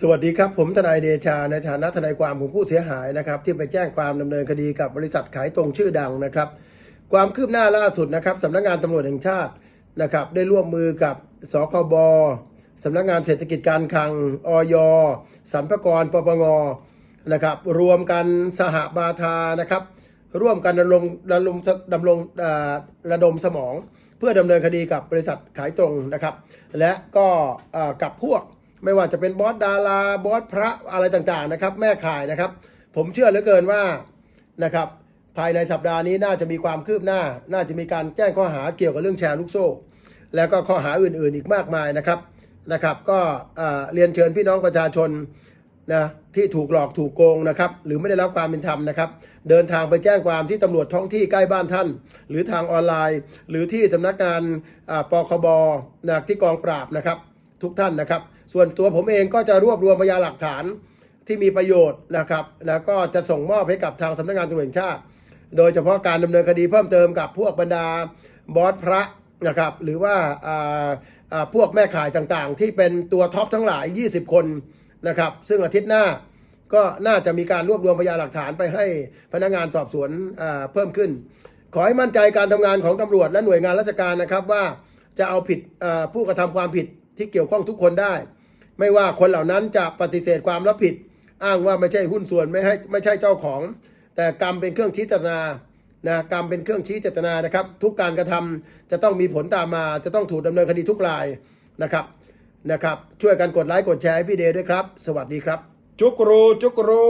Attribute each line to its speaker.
Speaker 1: สวัสดีครับ ผมทนายเดชาในฐานะทนายความของผู้เสียหายนะครับ ที่ไปแจ้งความดำเนินคดีกับบริษัทขายตรงชื่อดังนะครับ ความคืบหน้าล่าสุดนะครับสำนักงานตำรวจแห่งชาตินะครับ ได้ร่วมมือกับสคบสำนักงานเศรษฐกิจการคลังอย สรรพากรปปงนะครับรวมกันสหบาทานะครับ ร่วมกันดำรงดำรงดำรงระดมสมอง เพื่อดำเนินคดีกับบริษัทขายตรงนะครับ และก็กับพวก ไม่ว่าจะเป็นบอสดาราบอสพระอะไรต่างๆนะครับ แม่ข่ายนะครับ ผมเชื่อเหลือเกินว่านะครับ ภายในสัปดาห์นี้น่าจะมีความคืบหน้า น่าจะมีการแจ้งข้อหาเกี่ยวกับเรื่องแชร์ลูกโซ่ แล้วก็ข้อหาอื่นๆอีกมากมายนะครับนะครับ ก็เรียนเชิญพี่น้องประชาชนนะที่ถูกหลอกถูกโกงนะครับ หรือไม่ได้รับความเป็นธรรมนะครับ เดินทางไปแจ้งความที่ตำรวจท้องที่ใกล้บ้านท่าน หรือทางออนไลน์ หรือที่สำนักงานปคบนะที่กองปราบนะครับ ทุกท่านนะครับ ส่วนตัวผมเองก็จะรวบรวมพยานหลักฐานที่มีประโยชน์นะครับแล้วก็จะส่งมอบให้กับทางสำนักงานตำรวจแห่งชาติ โดยเฉพาะการดำเนินคดีเพิ่มเติมกับพวกบรรดาบอสพระนะครับ หรือว่าพวกแม่ขายต่างๆ ที่เป็นตัวท็อปทั้งหลาย 20 คนนะครับ ซึ่งอาทิตย์หน้าก็น่าจะมีการรวบรวมพยานหลักฐานไปให้พนักงานสอบสวนเพิ่มขึ้น ขอให้มั่นใจการทำงานของตำรวจและหน่วยงานราชการนะครับว่าจะเอาผิดผู้กระทำความผิด ที่เกี่ยวข้องทุกคนได้ ไม่ว่าคนเหล่านั้นจะปฏิเสธความรับผิด อ้างว่าไม่ใช่หุ้นส่วนไม่ให้ไม่ใช่เจ้าของ แต่กรรมเป็นเครื่องชี้เจตนานะกรรมเป็นเครื่องชี้เจตนานะครับ ทุกการกระทำจะต้องมีผลตามมา จะต้องถูกดำเนินคดีทุกรายนะครับนะครับ ช่วยกันกดไลค์กดแชร์ให้พี่เดย์ด้วยครับ สวัสดีครับ จุกรูจุกรู